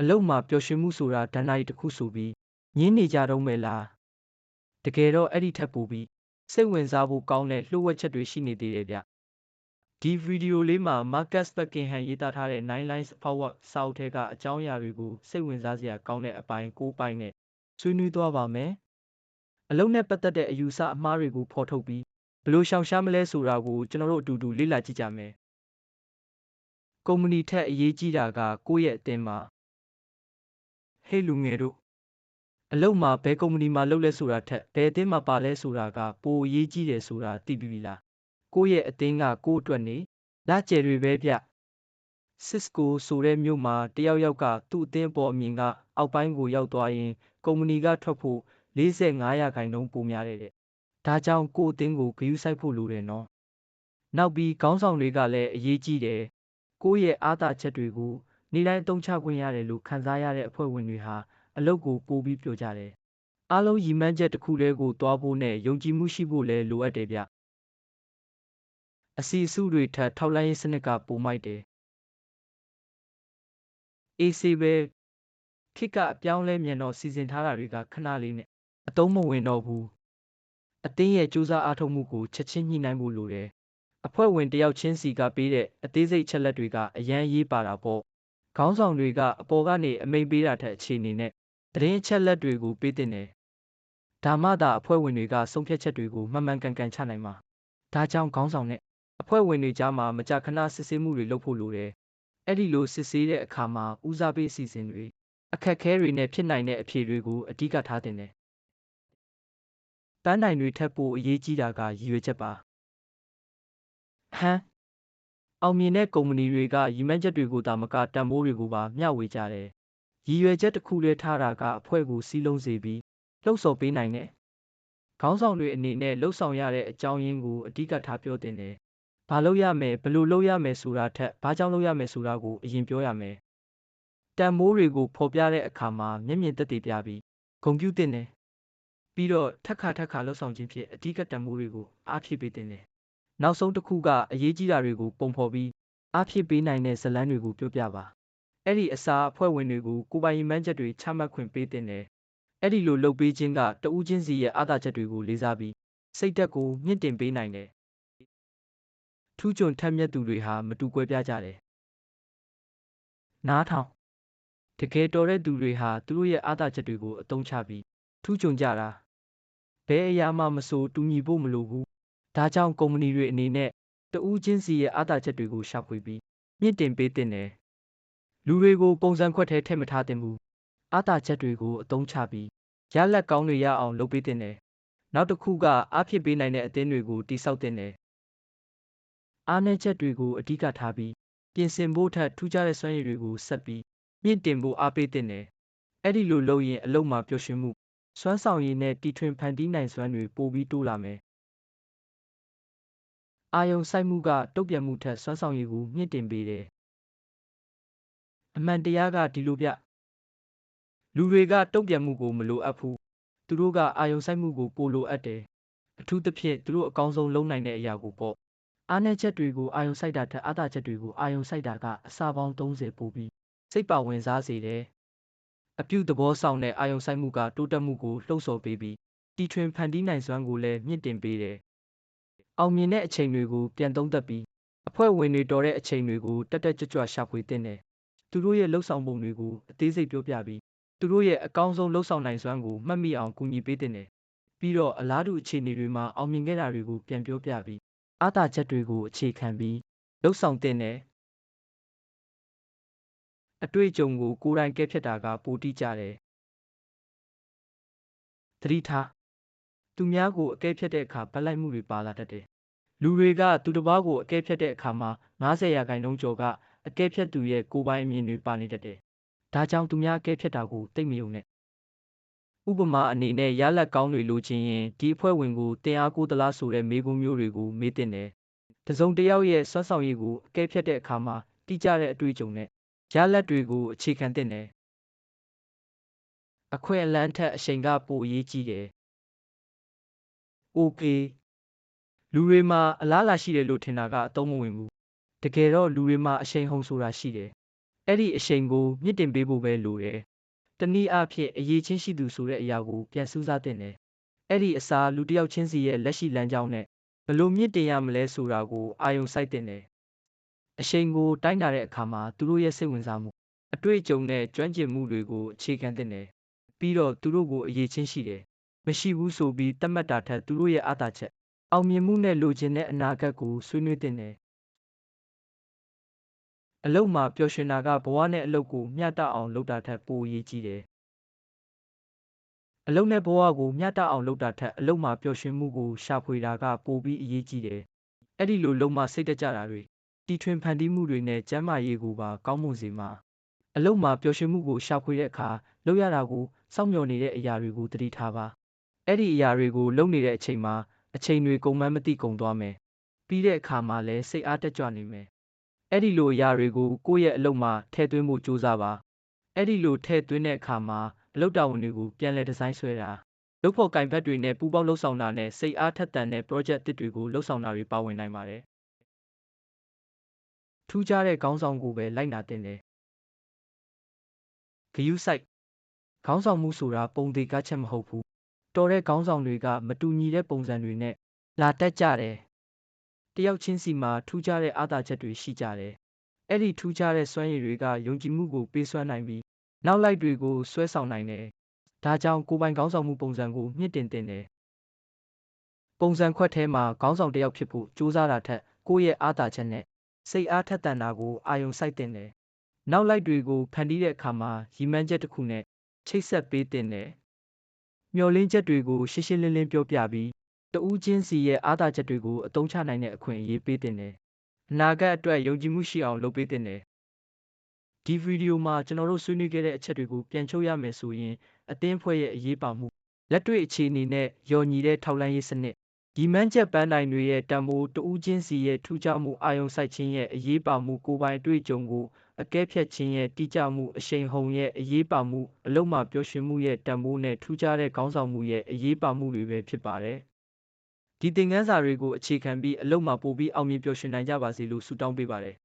အလုတ်မှာပျော်ရွှင်မှုဆိုတာဒဏ္ဍာရီတစ်ခုဆိုပြီးညင်းနေကြတော့မယ်လားတကယ်တော့အဲ့ဒီထက်ပိုပြီးစိတ်ဝင်စားဖို့ကောင်းတဲ့လှုပ်ဝက်ချက်တွေရှိနေသေးတယ်ဗျဒီဗီဒီယိုလေးမှာ Marcus Buckingham ရေးသားထားတဲ့ Nine Lines Forward စာအုပ်ထဲကအကြောင်းအရာတွေကိုစိတ်ဝင်စားစရာကောင်းတဲ့အပိုင်း၉ပိုင်းနဲ့ဆွေးနွေးသွားပါမယ်အလုံးနဲ့ပတ်သက်တဲ့အယူဆအမှားတွေကိုဖော်ထုတ်ပြီးဘယ်လိုရှောင်ရှားမလဲဆိုတာကိုကျွန်တော်တို့အတူတူလေ့လာကြည့်ကြမယ်ကုမ္ပဏီထက်အရေးကြီးတာကကိုယ့်ရဲ့အသင်းမှာ ဟေးလူငယ်တို့အလုပ်မှာဘယ်ကုမ္ပဏီမှာလုပ်လဲဆိုတာထက်ဘယ်အသင်းမှာပါလဲဆိုတာကပိုအရေးကြီးတယ်ဆိုတာသိပြီးပြီလားကိုယ့်ရဲ့အသင်းကကိုယ့်အတွက်နေလာကျယ်တွေပဲဗျစစ်စကိုဆိုတဲ့မြို့မှာတယောက်ယောက်ကသူ့အသင်းပေါ်အမြင်ကအောက်ပိုင်းကိုရောက်သွားရင်ကုမ္ပဏီကထွက်ဖို့45ရာခိုင်နှုန်းပိုများတဲ့တဲ့ဒါကြောင့်ကိုယ့်အသင်းကိုဂရုစိုက်ဖို့လိုတယ်နော်နောက်ပြီးခေါင်းဆောင်တွေကလည်းအရေးကြီးတယ်ကိုယ့်ရဲ့အားသာချက်တွေကို နေ့တိုင်းအသုံးချခွင့်ရတယ်လို့ခံစားရတဲ့အဖွဲ့ဝင်တွေဟာအလုပ်ကိုပိုပြီးပြောကြတယ်အားလုံးရည်မှန်းချက်တစ်ခုတည်းကိုတွားဖို့နဲ့ယုံကြည်မှုရှိဖို့လည်းလိုအပ်တယ်ဗျအစီအစုတွေထက်ထောက်လိုင်းရေးစနစ်ကပိုမိုက်တယ်အေးဆေးပဲခိကအပြောင်းလဲမြန်တော့စီစဉ်ထားတာတွေကခဏလေးနဲ့အတုံးမဝင်တော့ဘူးအတင်းရဲ့စူးစမ်းအားထုတ်မှုကိုချက်ချင်းညှိနှိုင်းဖို့လိုတယ်အဖွဲ့ဝင်တယောက်ချင်းစီကပေးတဲ့အသေးစိတ်ချက်လက်တွေကအရန်ရေးပါတာပေါ့ ခေါင်းဆောင်တွေကအပေါ်ကနေအမိန့်ပေးတာထက်အခြေအနေနဲ့သတင်းအချက်လက်တွေကိုပေးတင်တယ်ဒါမှသာအဖွဲ့ဝင်တွေကဆုံးဖြတ်ချက်တွေကိုမှန်မှန်ကန်ကန်ချနိုင်မှာဒါကြောင့်ခေါင်းဆောင်နဲ့အဖွဲ့ဝင်တွေကြားမှာမကြာခဏစစ်ဆေးမှုတွေလုပ်ဖို့လိုတယ်အဲ့ဒီလိုစစ်ဆေးတဲ့အခါမှာဦးစားပေးအစီအစဉ်တွေအခက်အခဲတွေနဲ့ဖြစ်နိုင်တဲ့အဖြေတွေကိုအဓိကထားတင်တယ်ပန်းတိုင်တွေထက်ပိုအရေးကြီးတာကရည်ရွယ်ချက်ပါဟမ် အောင်မြင်တဲ့ကုမ္ပဏီတွေကရည်မှန်းချက်တွေကိုသာမကတန်ဖိုးတွေကိုပါမျှဝေကြတယ်ရည်ရွယ်ချက်တစ်ခုတည်းထားတာကအဖွဲ့ကိုစီးလုံးစေပြီးလှုပ်ဆော်ပေးနိုင်တယ်ခေါင်းဆောင်တွေအနေနဲ့လှုပ်ဆောင်ရတဲ့အကြောင်းရင်းကိုအဓိကထားပြောတင်တယ်ဘာလုပ်ရမယ်ဘယ်လိုလုပ်ရမယ်ဆိုတာထက်ဘာကြောင့်လုပ်ရမယ်ဆိုတာကိုအရင်ပြောရမယ်တန်မိုးတွေကိုဖော်ပြတဲ့အခါမှာမျက်မြင်သက်သေပြပြီးဂုံပြုတင်တယ်ပြီးတော့ထက်ခါထက်ခါလှုပ်ဆောင်ခြင်းဖြင့်အဓိကတန်မိုးတွေကိုအားဖြည့်ပေးတင်တယ် နောက်ဆုံးတစ်ခုကအရေးကြီးတာတွေကိုပုံဖော်ပြီးအားဖြည့်ပေးနိုင်တဲ့ဇလန်းတွေကိုပြောပြပါအဲ့ဒီအစားအဖွဲ့ဝင်တွေကိုကိုပိုင်မှန်းချက်တွေချမှတ်ခွင့်ပေးတင်တယ်အဲ့ဒီလိုလုပ်ပေးခြင်းကတဦးချင်းစီရဲ့အားသာချက်တွေကိုလေးစားပြီးစိတ်သက်ကိုမြင့်တင်ပေးနိုင်တယ်ထူးချွန်ထက်မြက်သူတွေဟာမတူကွဲပြားကြတယ်နားထောင်တကယ်တော်တဲ့သူတွေဟာသူတို့ရဲ့အားသာချက်တွေကိုအသုံးချပြီးထူးချွန်ကြတာဘယ်အရာမှမဆိုတူညီဖို့မလိုဘူး ဒါကြောင့်ကုမ္ပဏီတွေအနေနဲ့တဦးချင်းစီရဲ့အားသာချက်တွေကိုရှာဖွေပြီးမြင့်တင်ပေးတင်တယ်လူတွေကိုပုံစံခွက်ထဲထည့်မထားသင့်ဘူးအားသာချက်တွေကိုအသုံးချပြီးရလက်ကောင်းတွေရအောင်လုပ်ပေးတင်တယ်နောက်တစ်ခုကအားဖြစ်ပေးနိုင်တဲ့အသင်းတွေကိုတိစောက်တင်တယ်အားနည်းချက်တွေကိုအဓိကထားပြီးပြင်ဆင်ဖို့ထက်ထူးခြားတဲ့စွမ်းရည်တွေကိုဆက်ပြီးမြင့်တင်ဖို့အားပေးတင်တယ်အဲ့ဒီလိုလုပ်ရင်အလုံးမှာပျော်ရွှင်မှုစွမ်းဆောင်ရည်နဲ့တီထွင်ဖန်တီးနိုင်စွမ်းတွေပိုပြီးတိုးလာမယ် အာယုံစိုက်မှုက တုတ်ပြန်မှုထက် စွမ်းဆောင်ရည်ကို မြင့်တင်ပေးတယ် အမှန်တရားက ဒီလိုပြလူတွေက တုံ့ပြန်မှုကို မလိုအပ်ဘူး သူတို့က အာယုံစိုက်မှုကို ပိုလိုအပ်တယ် အထူးသဖြင့် သူတို့အကောင်းဆုံးလုပ်နိုင်တဲ့အရာကိုပေါ့ အားနည်းချက်တွေကို အာယုံစိုက်တာထက် အားသာချက်တွေကို အာယုံစိုက်တာကအစာပေါင်း30ပိုပြီး စိတ်ပါဝင်စားစေတယ် အပြုသဘောဆောင်တဲ့ အာယုံစိုက်မှုက တိုးတက်မှုကို လှုံ့ဆော်ပေးပြီး တီထွင်ဖန်တီးနိုင်စွမ်းကိုလည်း မြင့်တင်ပေးတယ် အောင်မြင်တဲ့အချိန်တွေကိုပြန်သုံးသပ်ပြီးအဖွဲ့ဝင်တွေတော်တဲ့အချိန်တွေကိုတက်တက်ကြွကြွရှာဖွေသင့်တယ်သူတို့ရဲ့လှုပ်ဆောင်ပုံတွေကိုအသေးစိတ်ပြောပြပြီးသူတို့ရဲ့အကောင်းဆုံးလှုပ်ဆောင်နိုင်စွမ်းကိုမှတ်မိအောင်ကူညီပေးသင့်တယ်ပြီးတော့အလားတူအခြေအနေတွေမှာအောင်မြင်ခဲ့တာတွေကိုပြန်ပြောပြပြီးအားသာချက်တွေကိုအခြေခံပြီးလှုပ်ဆောင်သင့်တယ်အတွေ့အကြုံကိုကိုယ်တိုင်ကဲဖြတ်တာကပိုတိကျတယ်သတိထား သူများကိုအကဲဖြတ်တဲ့အခါဗတ်လိုက်မှုတွေပါလာတတ်တယ်လူတွေကသူတစ်ပါးကိုအကဲဖြတ်တဲ့အခါမှာ90ရာခိုင်နှုန်းကျော်ကအကဲဖြတ်သူရဲ့ကိုယ်ပိုင်အမြင်တွေပါနေတတ်တယ်ဒါကြောင့်သူများအကဲဖြတ်တာကိုသိမယုံနဲ့ဥပမာအနေနဲ့ရလက်ကောင်းတွေလိုချင်ရင်ဒီအဖွဲ့ဝင်ကိုတင်အားကိုသလားဆိုတဲ့မေးခွန်းမျိုးတွေကိုမေးတင်တယ်တစုံတစ်ယောက်ရဲ့စွမ်းဆောင်ရည်ကိုအကဲဖြတ်တဲ့အခါမှာတိကျတဲ့အတွေ့အကြုံနဲ့ရလက်တွေကိုအခြေခံတင်တယ်အခွင့်အလမ်းထက်အချိန်ကပိုအရေးကြီးတယ် OK လူတွေမှာအလားအလာရှိတယ်လို့ထင်တာကအသုံးမဝင်ဘူးတကယ်တော့လူတွေမှာအရှိန်ဟုန်ဆိုတာရှိတယ်အဲ့ဒီအရှိန်ကိုမြင့်တင်ပေးဖို့ပဲလိုတယ်။တနည်းအားဖြင့်အရေးချင်းရှိသူဆိုတဲ့အရာကိုပြန်စူးစမ်းတင်တယ်။အဲ့ဒီအစားလူတစ်ယောက်ချင်းစီရဲ့လက်ရှိလမ်းကြောင်းနဲ့ဘယ်လိုမြင့်တင်ရမလဲဆိုတာကိုအာယုံစိုက်တင်တယ်။အရှိန်ကိုတိုင်းတာတဲ့အခါမှာသူတို့ရဲ့စိတ်ဝင်စားမှုအတွေ့အကြုံနဲ့ကျွမ်းကျင်မှုတွေကိုအခြေခံတင်တယ်။ပြီးတော့သူတို့ကိုအရေးချင်းရှိတယ်။ မရှိဘူးဆိုပြီးသတ်မှတ်တာထက်သူတို့ရဲ့အားသာချက်အောင်မြင်မှုနဲ့လိုချင်တဲ့အနာဂတ်ကိုဆွေးနွေးတင်တယ်။အလုပ်မှာပျော်ရွှင်တာကဘဝနဲ့အလုပ်ကိုမျှတအောင်လုပ်တာထက်ပိုအရေးကြီးတယ်။အလုပ်နဲ့ဘဝကိုမျှတအောင်လုပ်တာထက်အလုပ်မှာပျော်ရွှင်မှုကိုရှာဖွေတာကပိုပြီးအရေးကြီးတယ်။အဲ့ဒီလိုလုပ်မှစိတ်တကြတာတွေတီထွင်ဖန်တီးမှုတွေနဲ့ကျန်းမာရေးကိုပါကောင်းမွန်စေမှာအလုပ်မှာပျော်ရွှင်မှုကိုရှာဖွေတဲ့အခါလုပ်ရတာကိုစောင့်မျှော်နေတဲ့အရာတွေကိုသတိထားပါ အဲ့ဒီအရာတွေကိုလုပ်နေတဲ့အချိန်မှာအချိန်တွေကုန်မှန်းမသိကုန်သွားမယ်ပြီးတဲ့အခါမှာလည်းစိတ်အားတက်ကြွနေမယ်အဲ့ဒီလိုအရာတွေကိုကိုယ့်ရဲ့အလုပ်မှာထည့်သွင်းဖို့ကြိုးစားပါအဲ့ဒီလိုထည့်သွင်းတဲ့အခါမှာအလုပ်တာဝန်တွေကိုပြန်လည်ဒီဇိုင်းဆွဲတာလုပ်ဖို့ကင်ဘတ်တွေနဲ့ပူးပေါင်းလှုပ်ဆောင်တာနဲ့စိတ်အားထက်သန်တဲ့ project တစ်တွေကိုလှုပ်ဆောင်တာတွေပါဝင်နိုင်ပါတယ်ထူးခြားတဲ့ခေါင်းဆောင်ကိုပဲလိုက်နာတင်တယ်ဂယုစိုက်ခေါင်းဆောင်မှုဆိုတာပုံသေးကားချက်မဟုတ်ဘူး တော်တဲ့ခေါင်းဆောင်တွေက မတူညီတဲ့ပုံစံတွေနဲ့ လာတက်ကြတယ် တယောက်ချင်းစီမှာ ထူးခြားတဲ့ အားသာချက်တွေ ရှိကြတယ် အဲ့ဒီထူးခြားတဲ့ စွမ်းရည်တွေက ယုံကြည်မှုကို ပေးစွမ်းနိုင်ပြီး နောက်လိုက်တွေကို ဆွဲဆောင်နိုင်တယ် ဒါကြောင့် ကိုယ်ပိုင်ခေါင်းဆောင်မှုပုံစံကို မြင့်တင်တင်တယ် ပုံစံခွက်ထဲမှာ ခေါင်းဆောင်တစ်ယောက်ဖြစ်ဖို့ ကြိုးစားတာထက် ကိုယ့်ရဲ့အားသာချက်နဲ့ စိတ်အားထက်သန်တာကို အာရုံစိုက်တင်တယ် နောက်လိုက်တွေကို ဖန်တီးတဲ့အခါမှာ ရည်မှန်းချက်တစ်ခုနဲ့ ချိတ်ဆက်ပေးတင်တယ် မျော်လင့်ချက်တွေကိုရှင်းရှင်းလင်းလင်းပြောပြပြီးတဦးချင်းစီရဲ့အားသာချက်တွေကိုအသုံးချနိုင်တဲ့အခွင့်အရေးပေးတင်တယ်အနာဂတ်အတွက်ယုံကြည်မှုရှိအောင်လုပ်ပေးတင်တယ်ဒီဗီဒီယိုမှာကျွန်တော်တို့ဆွေးနွေးခဲ့တဲ့အချက်တွေကိုပြန်ချုပ်ရမယ်ဆိုရင်အသင်းဖွဲ့ရဲ့အရေးပါမှုလက်တွေ့အခြေအနေနဲ့ယော်ညီတဲ့ထောက်လှမ်းရေးစနစ်ဒီမန်းချက်ပန်းတိုင်တွေရဲ့တံမိုးတဦးချင်းစီရဲ့ထူးခြားမှုအာယုံစိုက်ခြင်းရဲ့အရေးပါမှုကိုယ်ပိုင်အတွေ့အကြုံကို အကဲဖြတ်ခြင်းရဲ့တိကျမှုအရှိန်ဟုန်ရဲ့အရေးပါမှုအလုံးမှာပျော်ရွှင်မှုရဲ့တန်ဖိုးနဲ့ထူးခြားတဲ့ခေါင်းဆောင်မှုရဲ့အရေးပါမှုတွေပဲဖြစ်ပါတယ်။ဒီသင်ခန်းစာတွေကိုအခြေခံပြီးအလုံးမှာပို့ပြီးအောင်မြင်ပျော်ရွှင်နိုင်ကြပါစေလို့ဆုတောင်းပေးပါတယ်